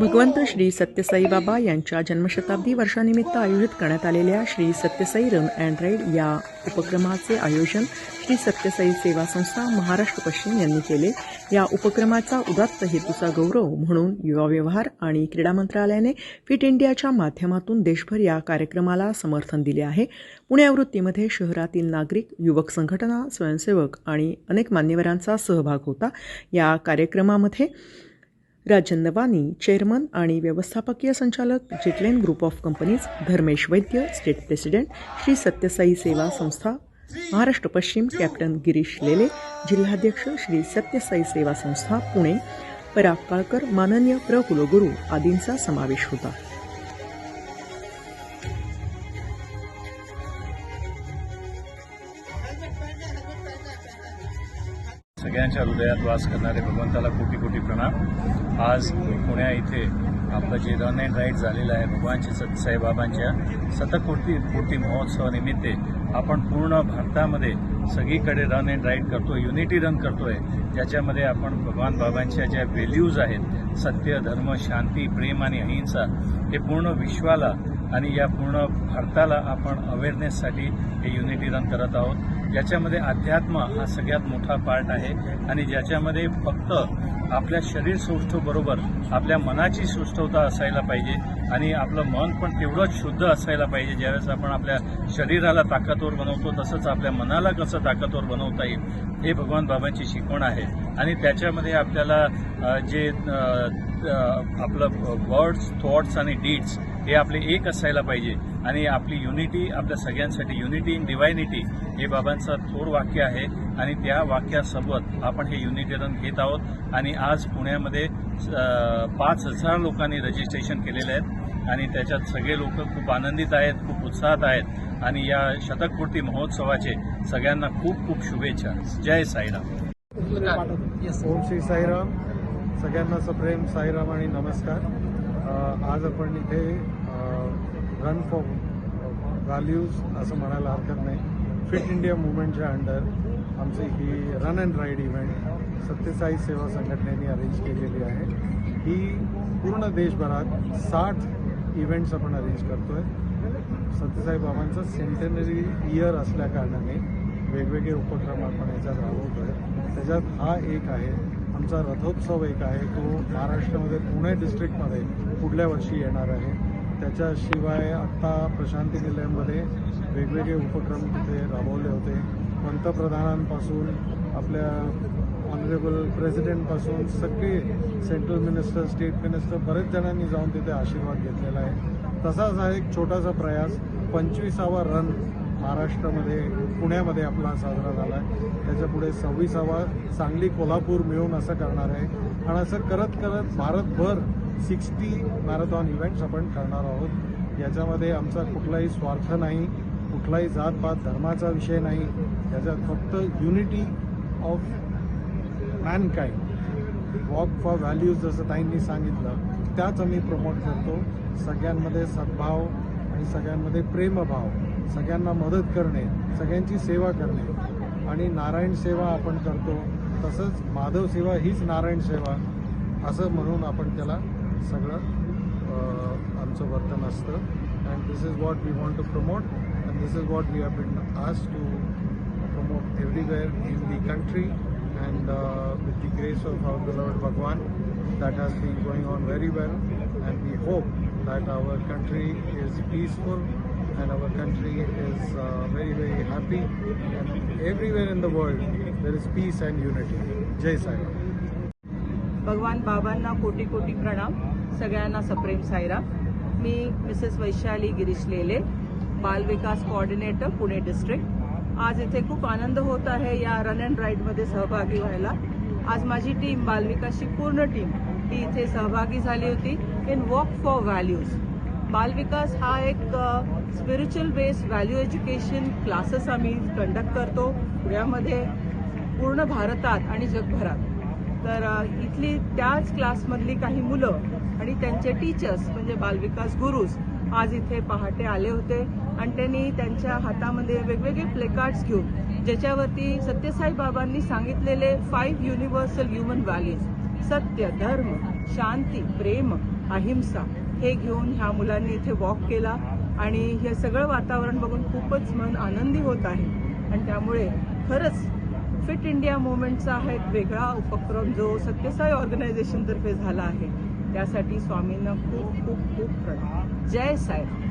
भगवंत श्री सत्यसाई बाबा यांच्या जन्मशताब्दी वर्षानिमित्त आयोजित करण्यात आलेल्या Shri Sathya Sai run and ride या उपक्रमाचे आयोजन श्री सत्यसाई सेवा संस्था महाराष्ट्र पश्चिम यांनी केले. या उपक्रमाचा उदात्त हेतूचा गौरव म्हणून युवा व्यवहार आणि क्रीडा मंत्रालयाने फिट इंडियाच्या माध्यमातून देशभर या कार्यक्रमाला समर्थन दिले आहे. पुण्यावृत्तीमध्ये शहरातील नागरिक युवक संघटना स्वयंसेवक आणि अनेक मान्यवरांचा सहभाग होता. या कार्यक्रमामध्ये राजन नवानी चेअरमन आणि व्यवस्थापकीय संचालक जिटलेन group of companies Dharmesh Vaidya state president Shri Sathya Sai सेवा संस्था महाराष्ट्र पश्चिम कॅप्टन गिरीश लेले जिल्हाध्यक्ष श्री सत्यसाई सेवा संस्था पुणे पराग काळकर माननीय प्र कुलगुरू आदींचा समावेश होता. सगळ्यांच्या हृदयात वास करणारे भगवंताला कोटी कोटी प्रणाम. आज पुण्या इथे आपलं जे रन अँड राईड झालेलं आहे भगवानचे सत्यसाईबाबांच्या शतकोटी कोटी महोत्सवानिमित्त आपण पूर्ण भारतामध्ये सगळीकडे रन अँड राईड करतो युनिटी रन करतोय. ज्याच्यामध्ये आपण भगवान बाबांच्या ज्या व्हॅल्यूज आहेत सत्य धर्म शांती प्रेम आणि अहिंसा हे पूर्ण विश्वाला आणि या पूर्ण भारताला आपण अवेअरनेससाठी हे युनिटी रन करत आहोत. ज्याच्यामध्ये अध्यात्म हा सगळ्यात मोठा पार्ट आहे आणि ज्याच्यामध्ये फक्त आपल्या शरीर सौष्ठवबरोबर आपल्या मनाची सुष्ठवता असायला पाहिजे आणि आपलं मन पण तेवढंच शुद्ध असायला पाहिजे. ज्यावेळेस आपण आपल्या शरीराला ताकदवर बनवतो तसंच आपल्या मनाला कसं ताकदवर बनवता येईल हे भगवान बाबांची शिकवण आहे. आणि त्याच्यामध्ये आपल्याला जे आपलं वर्ड्स थॉट्स आणि डीड्स हे आपले एक असायला पाहिजे. आणि आपली युनिटी आपल्या सगळ्यांसाठी युनिटी इन डिवायनिटी हे बाबांचं थोर वाक्य आहे. आणि त्या वाक्यासोबत आपण हे युनिटी रन घेत आहोत. आणि आज पुण्यामध्ये पाच हजार लोकांनी रजिस्ट्रेशन केलेले आहेत. आणि त्याच्यात सगळे लोक खूप आनंदित आहेत खूप उत्साहात आहेत. आणि या शतकपूर्ती महोत्सवाचे सगळ्यांना खूप खूप शुभेच्छा. जय साईराम. ओम श्री साईराम. सगळ्यांना सप्रेम साईराम आणि नमस्कार. आज आपण इथे रन फॉर व्हॅल्यूज असं म्हणायला हरकत नाही. फिट इंडिया मुवमेंटच्या अंडर आमची ही run and ride event Sathya Sai सेवा संघटनेने अरेंज केलेली आहे. ही पूर्ण देशभरात साठ इव्हेंट्स आपण अरेंज करतो आहे सत्यसाई बाबांचं सेंटेनरी इयर असल्या कारणाने वेगवेगळे उपक्रम आपण याच्यात राबवतो आहे त्याच्यात हा एक आहे. आमचा रथोत्सव एक आहे. तो महाराष्ट्रामध्ये पुणे डिस्ट्रिक्टमध्ये पुढल्या वर्षी येणार आहे. त्याच्याशिवाय आत्ता प्रशांती निलयमध्ये वेगवेगळे उपक्रम तिथे राबवले होते. पंतप्रधानांपासून आपल्या ऑनरेबल प्रेसिडेंटपासून सगळे सेंट्रल मिनिस्टर स्टेट मिनिस्टर बरेच जणांनी जाऊन तिथे आशीर्वाद घेतलेला आहे. तसाच हा एक छोटासा प्रयास पंचवीसावा रन महाराष्ट्रामध्ये पुण्यामध्ये आपला साजरा झाला आहे त्याच्यापुढे सव्वीसावा सांगली कोल्हापूर मिळून असं करणार आहे. आणि असं करत करत भारतभर सिक्स्टी मॅरेथॉन इव्हेंट्स आपण करणार आहोत. याच्यामध्ये आमचा कुठलाही स्वार्थ नाही कुठलाही जातपात धर्माचा विषय नाही. याच्यात फक्त unity of mankind walk for values जसं ताईंनी सांगितलं त्याच आम्ही प्रमोट करतो. सगळ्यांमध्ये सद्भाव आणि सगळ्यांमध्ये प्रेमभाव. सगळ्यांना मदत करणे सगळ्यांची सेवा करणे. आणि नारायण सेवा आपण करतो तसंच माधव सेवा हीच नारायण सेवा असं म्हणून आपण त्याला सगळं आमचं वर्तन असतं. And this is what we want to promote and this is what we have been आज to promote everywhere in the country and with the grace of our beloved Bhagwan that has been going on very well and we hope that our country is peaceful and our country is uh, very very happy. And everywhere in the world there is peace and unity. Jai Sai भगवान बाबांना कोटी कोटी प्रणाम. सगळ्यांना सप्रेम सायरा मी Mrs Vaishali Girish Lele Bal Vikas coordinator Pune district आज इथे खूप आनंद होत आहे या रन अँड राईडमध्ये सहभागी व्हायला. आज माझी टीम बालविकासची पूर्ण टीम ती इथे सहभागी झाली होती. In walk for values Balvikas हा एक spiritual based value education classes आम्ही कंडक्ट करतो पुण्यामध्ये पूर्ण भारतात आणि जगभरात. तर इथली त्याच क्लासमधली काही मुलं आणि त्यांचे टीचर्स म्हणजे बालविकास गुरुज आज इथे पहाटे आले होते आणि त्यांनी त्यांच्या हातामध्ये वेगवेगळे प्लेकार्ड्स घेऊन ज्याच्यावरती सत्यसाई बाबांनी सांगितलेले फाईव्ह युनिव्हर्सल ह्युमन व्हॅल्यूज सत्य धर्म शांती प्रेम अहिंसा हे घेऊन ह्या मुलांनी इथे वॉक केला. आणि हे सगळं वातावरण बघून खूपच मन आनंदी होत आहे. आणि त्यामुळे खरंच फिट इंडिया मुवमेंटचा हा एक वेगळा उपक्रम जो सत्यसाई ऑर्गनायझेशनतर्फे झाला आहे. त्यासाठी स्वामींना खूप खूप खूप प्रणाम. जय साहेब